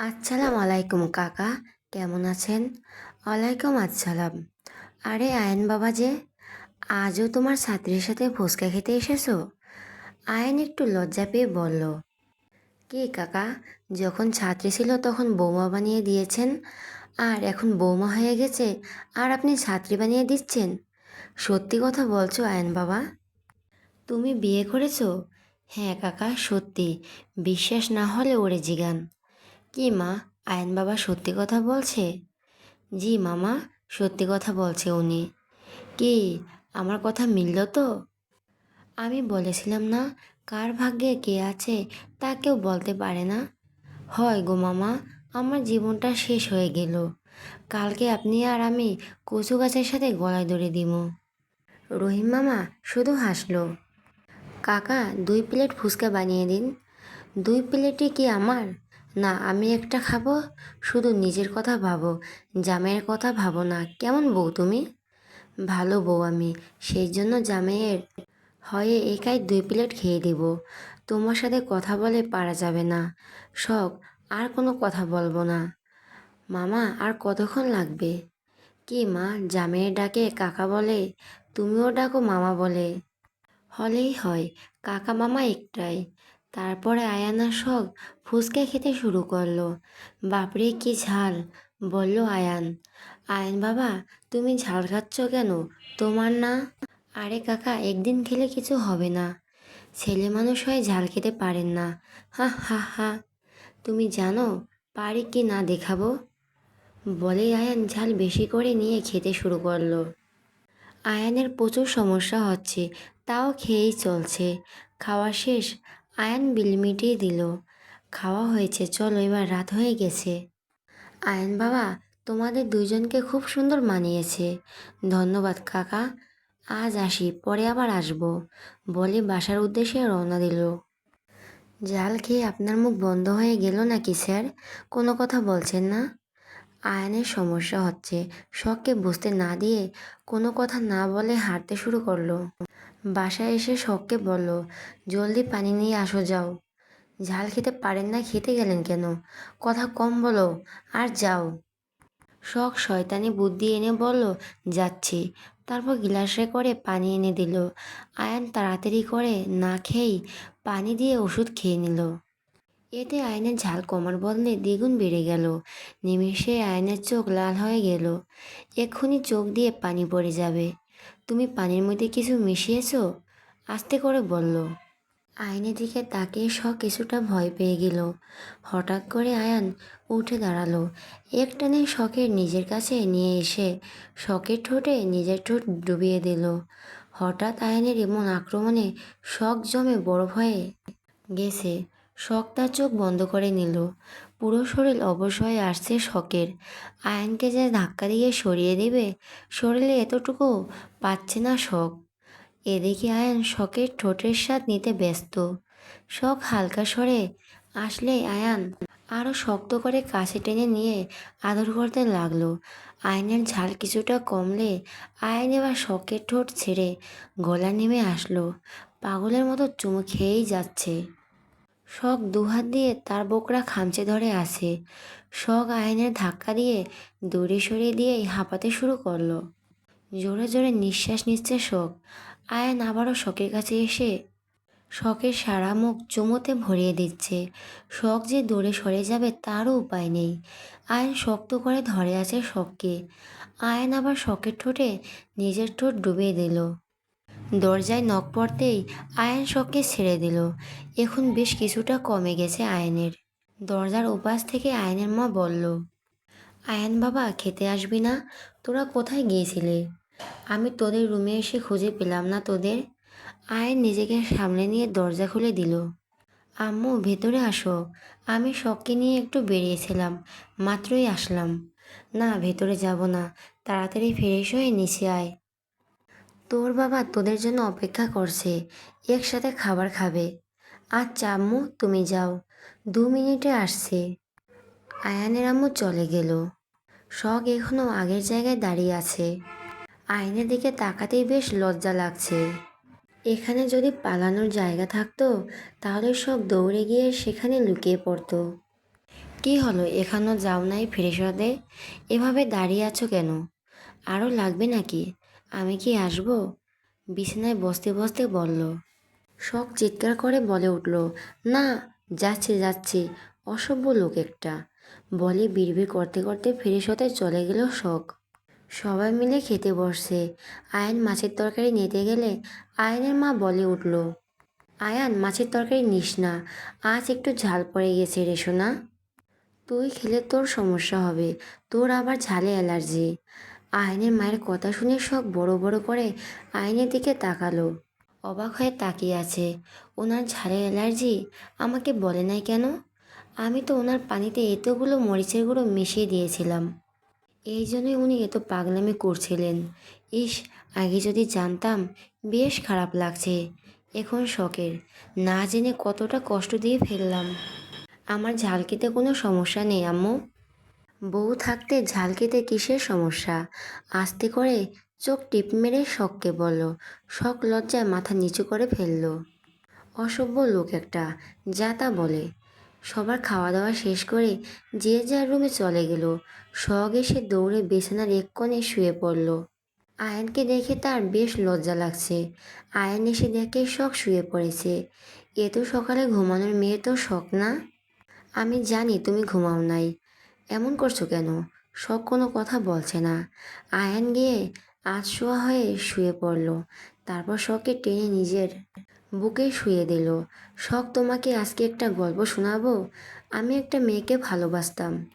আসসালামু আলাইকুম, কাকা। কেমন আছেন? ওয়ালাইকুম আসসালাম। আরে, আয়ন বাবা যে, আজও তোমার ছাত্রীর সাথে ফুচকা খেতে এসেছ? আয়ন একটু লজ্জা পেয়ে বলল, কি কাকা, যখন ছাত্রী ছিল তখন বৌমা বানিয়ে দিয়েছেন, আর এখন বৌমা হয়ে গেছে, আর আপনি ছাত্রী বানিয়ে দিচ্ছেন? সত্যি কথা বলছো আয়ন বাবা? তুমি বিয়ে করেছ? হ্যাঁ কাকা, সত্যি। বিশ্বাস না হলে ওরে জিগান। কি মা? আয়ন বাবা সত্যি কথা বলছে? জি মামা, সত্যি কথা বলছে উনি। কি, আমার কথা মিলল তো? আমি বলেছিলাম না, কার ভাগ্যে কে আছে তা কেউ বলতে পারে না। হয় গো মামা, আমার জীবনটা শেষ হয়ে গেল। কালকে আপনি আর আমি কচু গাছের সাথে গলায় ধরে দিব রহিম মামা শুধু হাসলো। কাকা, দুই প্লেট ফুচকা বানিয়ে দিন। দুই প্লেটে কি আমার? না, আমি একটা খাব, শুধু নিজের কথা ভাবো, জামাইয়ের কথা ভাবো না। কেমন বউ তুমি? ভালো বউ আমি, সেই জন্য জামাইয়ের হয়ে একাই দুই প্লেট খেয়ে দেব। তোমার সাথে কথা বলে পারা যাবে না। শখ, আর কোনো কথা বলব না। মামা, আর কতক্ষণ লাগবে? কি মা, জামাইয়ের ডাকে কাকা বলে? তুমিও ডাকো মামা বলে। হলেই হয়, কাকা মামা একটাই। তারপরে আয়ানার শখ ফুচকা খেতে শুরু করল। বাপরে, কি ঝাল! বলল আয়ান। আয়ান বাবা, তুমি ঝাল খাচ্ছ কেন? তোমার না? আরে কাকা, একদিন খেলে কিছু হবে না। ছেলে মানুষ হয়ে ঝাল খেতে পারেন না। হা হা হা। তুমি জানো পারি কি না দেখাবো? বলে আয়ান ঝাল বেশি করে নিয়ে খেতে শুরু করল। আয়ানের প্রচুর সমস্যা হচ্ছে, তাও খেয়েই চলছে। খাওয়া শেষ আয়ান বিল মিটিয়ে দিল, খাওয়া হয়েছে, চলো, এবার রাত হয়ে গেছে। আয়ান বাবা, তোমাদের দুজনকে খুব সুন্দর মানিয়েছে। ধন্যবাদ, কাকা। আজ আসি, পরে আবার আসব। বলে বাসার উদ্দেশ্যে রওনা দিল। জাল খেয়ে আপনার মুখ বন্ধ হয়ে গেল নাকি, স্যার? কোনো কথা বলছেন না? আয়নের সমস্যা হচ্ছে। শখকে বুঝতে না দিয়ে কোনো কথা না বলে হাঁটতে শুরু করল। বাসায় এসে শখকে বলল, জলদি পানি নিয়ে আসো, যাও। ঝাল খেতে পারেন না, খেতে গেলেন কেন? কথা কম বলো, আর যাও। শখ শয়তানি বুদ্ধি এনে বলল, যাচ্ছি। তারপর গিলাসে করে পানি এনে দিল। আয়ান তাড়াতাড়ি করে না খেয়েই পানি দিয়ে ওষুধ খেয়ে নিল। এতে আয়নের ঝাল কমার বদলে দ্বিগুণ বেড়ে গেল। নিমেষে আয়নের চোখ লাল হয়ে গেল। এক্ষুনি চোখ দিয়ে পানি পড়ে যাবে। তুমি পানির মধ্যে কিছু মিশিয়েছো? আস্তে করে বলল। আয়নের দিকে তাকিয়ে শ কিছুটা ভয় পেয়ে গেল। হঠাৎ করে আয়ান উঠে দাঁড়াল। একটানে শখের নিজের কাছে নিয়ে এসে শখের ঠোঁটে নিজের ঠোঁট ডুবিয়ে দিল। হঠাৎ আয়নের এমন আক্রমণে শখ জমে বরফ হয়ে গেছে। শখ তার চোখ বন্ধ করে নিল। পুরো শরীর অবশ হয়ে আসছে শখের। আয়নকে যে ধাক্কা দিয়ে সরিয়ে দেবে, শরীরে এতটুকু পাচ্ছে না শখ। এদিকে আয়ন শখের ঠোঁটের স্বাদ নিতে ব্যস্ত। শখ হালকা সরে আসলে আয়ান আরও শক্ত করে কাছে টেনে নিয়ে আদর করতে লাগল। আয়নের ঝাল কিছুটা কমলে আয়ন এবার শখের ঠোঁট ছেড়ে গলা নেমে আসলো। পাগলের মতো চুমু খেয়েই যাচ্ছে। শখ দুহাত দিয়ে তার বোকরা খামচে ধরে আসে শখ আয়নের ধাক্কা দিয়ে দৌড়ে সরিয়ে দিয়েই হাঁপাতে শুরু করল। জোরে জোরে নিঃশ্বাস নিচ্ছে শখ। আয়ন আবারও শখের কাছে এসে শখের সারা মুখ চুমোতে ভরিয়ে দিচ্ছে। শখ যে দূরে সরে যাবে তারও উপায় নেই। আয়ন শক্ত করে ধরে আছে শখকে। আয়ন আবার শখের ঠোঁটে নিজের ঠোঁট ডুবিয়ে দিল। দরজায় নখ পড়তেই আয়ন শখকে ছেড়ে দিল। এখন বেশ কিছুটা কমে গেছে আয়নের। দরজার উপাস থেকে আয়নের মা বলল, আয়ন বাবা, খেতে আসবি না? তোরা কোথায় গিয়েছিলে? আমি তোদের রুমে এসে খুঁজে পেলাম না তোদের। আয়ন নিজেকে সামনে নিয়ে দরজা খুলে দিল। আম্মু, ভেতরে আসো। আমি শখকে নিয়ে একটু বেরিয়েছিলাম, মাত্রই আসলাম। না, ভেতরে যাব না। তাড়াতাড়ি ফ্রেশ হয়ে নিচে আয়। তোর বাবা তোদের জন্য অপেক্ষা করছে, একসাথে খাবার খাবে। আচ্ছা আম্মু, তুমি যাও। দু মিনিটে আসছে। আয়ানের আম্মু চলে গেল। শখ এখনও আগের জায়গায় দাঁড়িয়ে আছে। আয়নের দিকে তাকাতেই বেশ লজ্জা লাগছে। এখানে যদি পালানোর জায়গা থাকতো, তাহলে সব দৌড়ে গিয়ে সেখানে লুকিয়ে পড়তো। কি হলো এখানেও যাও নাই ফ্রেশ হতে এভাবে দাঁড়িয়ে আছো কেন? আরও লাগবে নাকি? আমি কি আসব? বিছানায় বসতে বসতে বলল। শখ চিৎকার করে বলে উঠল, না, যাচ্ছে যাচ্ছে। অসভ্য লোক একটা। বলে বিড়বিড় করতে করতে ফ্রেশ হতে চলে গেল শখ। সবাই মিলে খেতে বসছে। আয়ন মাছের তরকারি নিতে গেলে আয়নের মা বলে উঠল, আয়ান, মাছের তরকারি নিস না। আজ একটু ঝাল পড়ে গেছে রে সোনা। তুই খেলে তোর সমস্যা হবে। তোর আবার ঝালে অ্যালার্জি। আয়নের মায়ের কথা শুনে সব বড় বড় করে আয়নের দিকে তাকালো। অবাক হয়ে তাকিয়ে আছে। ওনার ঝালে অ্যালার্জি? আমাকে বলে নাই কেন? আমি তো ওনার পানিতে এতগুলো মরিচের গুঁড়ো মিশিয়ে দিয়েছিলাম। এই জন্যই উনি এত পাগলামি করছিলেন। ইস, আগে যদি জানতাম, বেশ খারাপ লাগছে। এখন শখের। না জেনে কতটা কষ্ট দিয়ে ফেললাম। আমার ঝালকিতে কোনো সমস্যা নেই, আম্মু। বউ থাকতে ঝাল খেতে কিসের সমস্যা? আস্তে করে চোখ টিপ মেরে শখকে বলল, শখ লজ্জায় মাথা নিচু করে ফেলল। অসভ্য লোক একটা, যা তা বলে। সবার খাওয়া দাওয়া শেষ করে যে যার রুমে চলে গেল, শখ এসে দৌড়ে বিছানার এক কোণে শুয়ে পড়ল। আয়নকে দেখে তার বেশ লজ্জা লাগছে। আয়ন এসে দেখে শখ শুয়ে পড়েছে। এত সকালে ঘুমানোর মেয়ে তো শখ না? আমি জানি তুমি ঘুমাও নাই। এমন করছ কেন? শখ কোনো কথা বলছে না। আয়ান গিয়ে আজ শোয়া হয়ে শুয়ে পড়ল। তারপর শখকে টেনে নিজের বুকে শুয়ে দিল। শখ, তোমাকে আজকে একটা গল্প শোনাবো? আমি একটা মেয়েকে ভালোবাসতাম।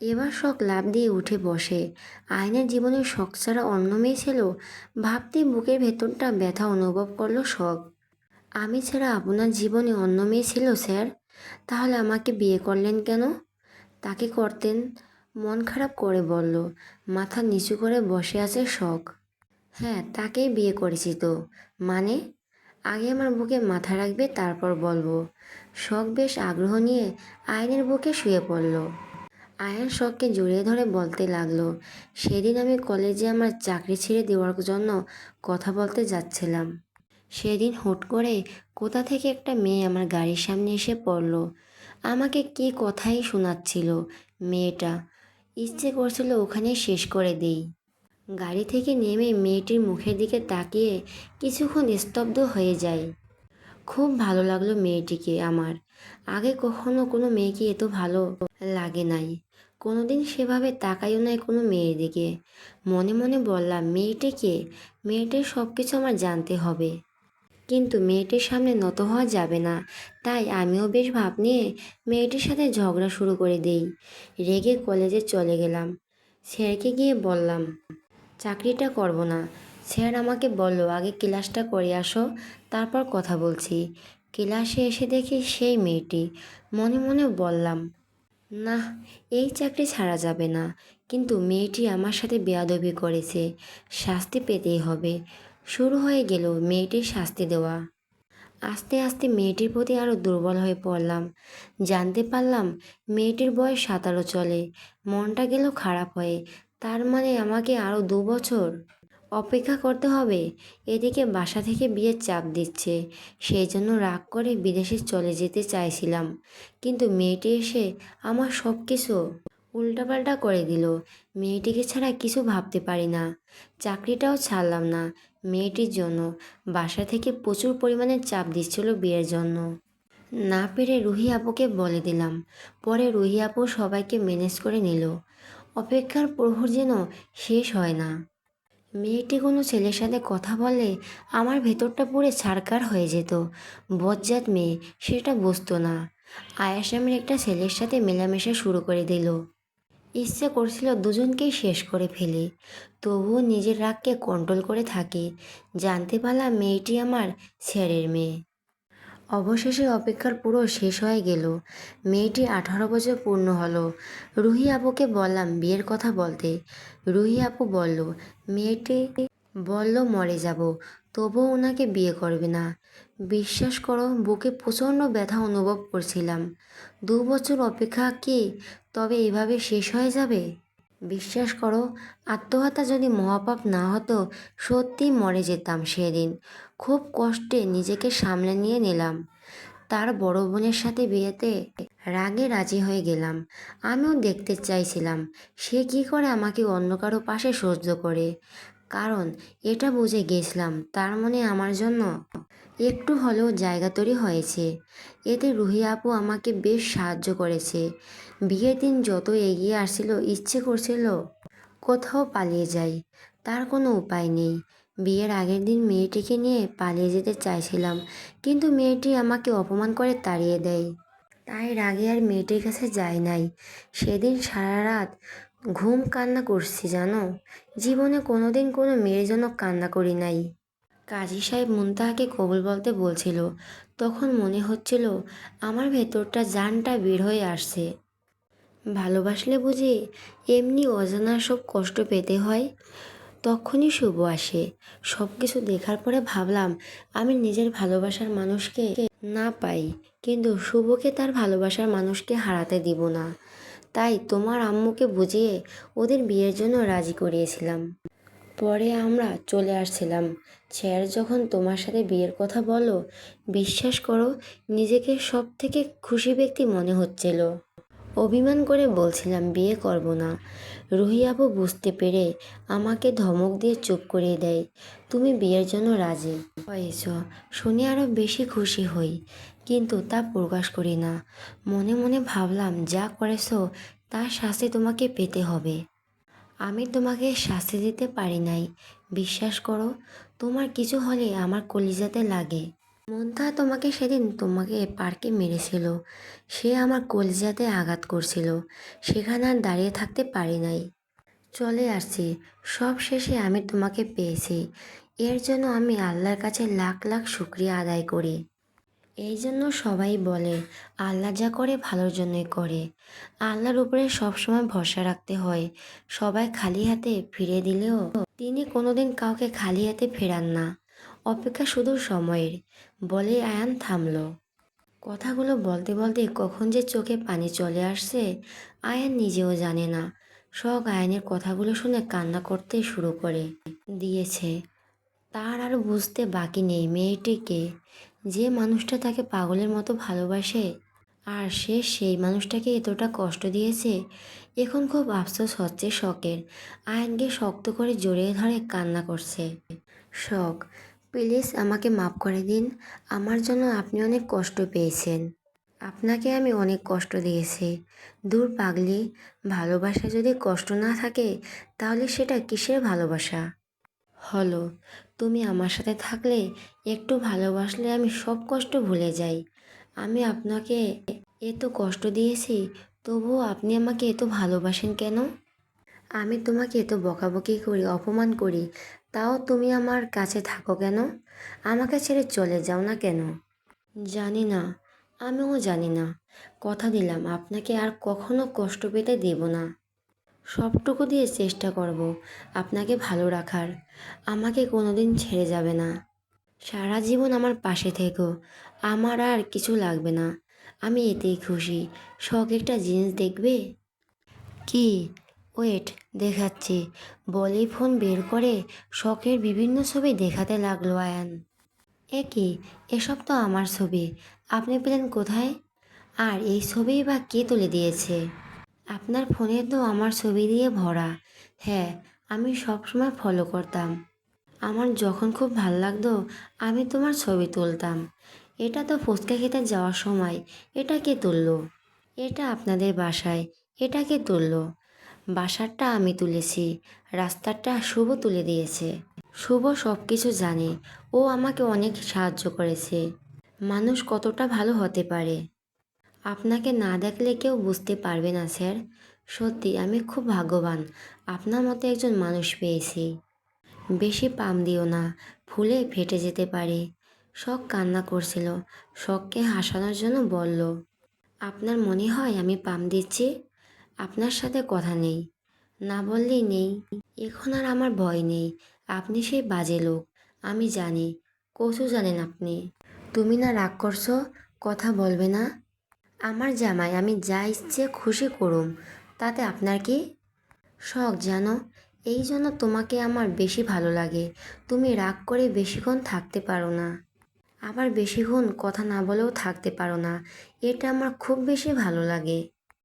এবার শখ লাভ দিয়ে উঠে বসে। আয়নের জীবনে শখ ছাড়া অন্য মেয়ে ছিল। ভাবতেই বুকের ভেতরটা ব্যথা অনুভব করল শখ। আমি ছাড়া আপনার জীবনে অন্য মেয়ে ছিল, স্যার? তাহলে আমাকে বিয়ে করলেন কেন? তাকে করতেন, মন খারাপ করে বলল, মাথা নিচু করে বসে আছে শখ। হ্যাঁ তাকেই বিয়ে করেছি তো। মানে? আগে আমার বুকে মাথা রাখবে, তারপর বলব। শখ বেশ আগ্রহ নিয়ে আয়নের বুকে শুয়ে পড়ল। আয়ন শখকে জড়িয়ে ধরে বলতে লাগল, সেদিন আমি কলেজে আমার চাকরি ছেড়ে দেওয়ার জন্য কথা বলতে যাচ্ছিলাম। সেদিন হুট করে কোথা থেকে একটা মেয়ে আমার গাড়ির সামনে এসে পড়ল। আমাকে কি কথাই শোনাচ্ছিল? মেয়েটা। ইচ্ছে করছিল ওখানেই শেষ করে দেই। গাড়ি থেকে নেমে মেয়েটির মুখের দিকে তাকিয়ে কিছুক্ষণ স্তব্ধ হয়ে যায় খুব ভালো লাগল মেয়েটিকে আমার। আগে কখনো কোনো মেয়েকে এত ভালো লাগে নাই। কোনোদিন সেভাবে তাকাইও নাই কোনো মেয়ের দিকে। মনে মনে বললাম, মেয়েটিকে? মেয়েটির সব কিছু আমার জানতে হবে। কিন্তু মেয়েটির সামনে নত হওয়া যাবে না। তাই আমিও বেশ ভাব নিয়ে মেয়েটির সাথে ঝগড়া শুরু করে দেই। রেগে কলেজে চলে গেলাম। স্যারকে গিয়ে বললাম, চাকরিটা করব না। স্যার আমাকে বলল, আগে ক্লাসটা করে আসো, তারপর কথা বলছি। ক্লাসে এসে দেখি সেই মেয়েটি। মনে মনে বললাম না এই চাকরি ছাড়া যাবে না। কিন্তু মেয়েটি আমার সাথে বেয়াদবি করেছে। শাস্তি পেতেই হবে। শুরু হয়ে গেল মেয়েটির শাস্তি দেওয়া। আস্তে আস্তে মেয়েটির প্রতি আরও দুর্বল হয়ে পড়লাম। জানতে পারলাম মেয়েটির বয়স সাতারো চলে। মনটা গেল খারাপ হয়ে। তার মানে আমাকে আরও দু বছর অপেক্ষা করতে হবে। এদিকে বাসা থেকে বিয়ের চাপ দিচ্ছে। সেই জন্য রাগ করে বিদেশে চলে যেতে চাইছিলাম। কিন্তু মেয়েটি এসে আমার সব কিছু উল্টাপাল্টা করে দিল। মেয়েটিকে ছাড়া কিছু ভাবতে পারি না। চাকরিটাও ছাড়লাম না। মেয়েটির জন্য বাসা থেকে প্রচুর পরিমাণে চাপ দিচ্ছিল বিয়ের জন্য। না পেরে রুহি আপুকে বলে দিলাম। পরে রুহি আপু সবাইকে ম্যানেজ করে নিল। অপেক্ষার প্রহর যেন শেষ হয় না। মেয়েটি কোনো ছেলের সাথে কথা বলে আমার ভেতরটা পুরো ছারকার হয়ে যেত। বজ্জাত মেয়ে, সেটা বুঝতো না। আয়াস নামের একটা ছেলের সাথে মেলামেশা শুরু করে দিল। ইচ্ছে করছিল দুজনকেই শেষ করে ফেলি। তবুও নিজের রাগকে কন্ট্রোল করে থাকি। জানতে পারলাম মেয়েটি আমার স্যারের মেয়ে। অবশেষে অপেক্ষার পুরো শেষ হয়ে গেল। মেয়েটি আঠারো বছর পূর্ণ হলো। রুহি আপুকে বললাম বিয়ের কথা বলতে। রুহি আপু বলল, মেয়েটি বলল, মরে যাব। তবুও ওনাকে বিয়ে করবে না। বিশ্বাস করো, বুকে প্রচণ্ড ব্যথা অনুভব করছিলাম। দু বছর অপেক্ষা কি তবে এভাবে শেষ হয়ে যাবে? বিশ্বাস করো, আত্মহত্যা যদি মহাপাপ না হতো, সত্যি মরে যেতাম সেদিন। খুব কষ্টে নিজেকে সামলে নিয়ে নিলাম। তার বড় বোনের সাথে বিয়েতে রাগে রাজি হয়ে গেলাম। আমিও দেখতে চাইছিলাম, সে কি করে আমাকে অন্য কারও পাশে সহ্য করে? কারণ এটা বুঝে গেছিলাম তার মনে আমার জন্য। একটু হলেও জায়গা তৈরি হয়েছে। এতে রুহি আপু আমাকে বেশ সাহায্য করেছে। বিয়ের দিন যত এগিয়ে আসছিল, ইচ্ছে করছিল কোথাও পালিয়ে যাই। তার কোনো উপায় নেই। বিয়ের আগের দিন মেয়েটিকে নিয়ে পালিয়ে যেতে চাইছিলাম, কিন্তু মেয়েটি আমাকে অপমান করে তাড়িয়ে দেয়। তাই রাগে আর মেয়েটির কাছে যায় নাই। সেদিন সারা রাত ঘুম কান্না করছি, জানো? জীবনে কোনোদিন কোনো মেয়ের জন্য কান্না করি নাই। কাজী সাহেব মুনতাহাকে কবুল বলতে বলছিল। তখন মনে হচ্ছিল আমার ভেতরটা জানটা বের হয়ে আসছে। ভালোবাসলে বুঝি এমনি অজানা সব কষ্ট পেতে হয়? তখনই শুভ আসে। সব কিছু দেখার পরে ভাবলাম আমি নিজের ভালোবাসার মানুষকে না পাই, কিন্তু শুভকে তার ভালোবাসার মানুষকে হারাতে দিব না। তাই তোমার আম্মুকে বুঝিয়ে ওদের বিয়ের জন্য রাজি করিয়েছিলাম। পরে আমরা চলে আসছিলাম। স্যার যখন তোমার সাথে বিয়ের কথা বলো বিশ্বাস করো, নিজেকে সব থেকে খুশি ব্যক্তি মনে হচ্ছিল। অভিমান করে বলছিলাম, বিয়ে করব না। রুহি বুঝতে পেরে আমাকে ধমক দিয়ে চুপ করিয়ে দেয়, তুমি বিয়ের জন্য রাজি হয়েছ, শুনে আরও বেশি খুশি হই। কিন্তু তা প্রকাশ করি না। মনে মনে ভাবলাম, যা করেছ, তার শাস্তি তোমাকে পেতে হবে। আমি তোমাকে শাস্তি দিতে পারি নাই। বিশ্বাস করো, তোমার কিছু হলে আমার কলিজাতে লাগে। মন্থা তোমাকে সেদিন তোমাকে পার্কে মেরেছিল। সে আমার কলিজাতে আঘাত করছিল। সেখানে আর দাঁড়িয়ে থাকতে পারি নাই। চলে আসছি। সব শেষে আমি তোমাকে পেয়েছি। এর জন্য আমি আল্লাহর কাছে লাখ লাখ শুক্রিয়া আদায় করি। এই জন্য সবাই বলে, আল্লাহ যা করে ভালোর জন্যই করে। আল্লাহর উপরে সবসময় ভরসা রাখতে হয়। সবাই খালি হাতে ফিরে দিলেও তিনি কোনোদিন কাউকে খালি হাতে ফেরান না। অপেক্ষা শুধু সময়ের। বলে আয়ান থামল। কথাগুলো বলতে বলতে কখন যে চোখে পানি চলে আসছে, আয়ান নিজেও জানে না। শখ আয়ানের কথাগুলো শুনে কান্না করতে শুরু করে। দিয়েছে, তার আর বুঝতে বাকি নেই মেয়েটিকে। যে মানুষটা তাকে পাগলের মতো ভালোবাসে, আর সে সেই মানুষটাকে এতটা কষ্ট দিয়েছে, এখন খুব আফসোস হচ্ছে শখের। আয়নকে শক্ত করে জড়িয়ে ধরে কান্না করছে। শখ, প্লিজ আমাকে মাফ করে দিন। আমার জন্য আপনি অনেক কষ্ট পেয়েছেন। আপনাকে আমি অনেক কষ্ট দিয়েছি। দূর পাগলি, ভালোবাসা যদি কষ্ট না থাকে, তাহলে সেটা কিসের ভালোবাসা? হলো, তুমি আমার সাথে থাকলে একটু ভালোবাসলে আমি সব কষ্ট ভুলে যাই। আমি আপনাকে এত কষ্ট দিয়েছি, তবুও আপনি আমাকে এত ভালোবাসেন কেন? আমি তোমাকে এত বকাবকি করি, অপমান করি, তাও তুমি আমার কাছে থাকো কেন? আমাকে ছেড়ে চলে যাও না কেন? জানি না, আমিও জানি না। কথা দিলাম, আপনাকে আর কখনো কষ্ট পেতে দেব না। সবটুকু দিয়ে চেষ্টা করব আপনাকে ভালো রাখার। আমাকে কোনোদিন ছেড়ে যাবে না। সারা জীবন আমার পাশে থেকো। আমার আর কিছু লাগবে না। আমি এতেই খুশি। শখ একটা জিনিস দেখবে? কি? ওয়েট, দেখাচ্ছি। বলেই ফোন বের করে শখের বিভিন্ন ছবি দেখাতে লাগল আয়ান। এ এসব তো আমার ছবি। আপনি পেলেন কোথায়? আর এই ছবি বা কে তুলে দিয়েছে? আপনার ফোনে তো আমার ছবি দিয়ে ভরা। হ্যাঁ আমি সবসময় ফলো করতাম। আমার যখন খুব ভালো লাগতো, আমি তোমার ছবি তুলতাম। এটা তো ফুচকা খেতে যাওয়ার সময়। এটা কে তুললো? এটা আপনাদের বাসায়। এটা কে তুললো? বাসারটা আমি তুলেছি। রাস্তারটা শুভ তুলে দিয়েছে। শুভ সব কিছু জানে। ও আমাকে অনেক সাহায্য করেছে। মানুষ কতটা ভালো হতে পারে। আপনাকে না দেখলে কেউ বুঝতে পারবে না, স্যার। সত্যি, আমি খুব ভাগ্যবান। আপনার মতো একজন মানুষ পেয়েছি। বেশি পাম দিও না, ফুলে ফেটে যেতে পারে। শখ কান্না করছিল, শখকে হাসানোর জন্য বলল, আপনার মনে হয় আমি পাম দিচ্ছি? আপনার সাথে কথা নেই। না বললেই নেই। এখন আর আমার ভয় নেই। আপনি সেই বাজে লোক। আমি জানি, কচু জানেন আপনি। তুমি না রাগ করছ, কথা বলবে না। আমার জামাই, আমি যা ইচ্ছে খুশি করুম, তাতে আপনার কি শখ জানো? এই জন্য তোমাকে আমার বেশি ভালো লাগে। তুমি রাগ করে বেশিক্ষণ থাকতে পারো না। আবার বেশিক্ষণ কথা না বলেও থাকতে পারো না। এটা আমার খুব বেশি ভালো লাগে।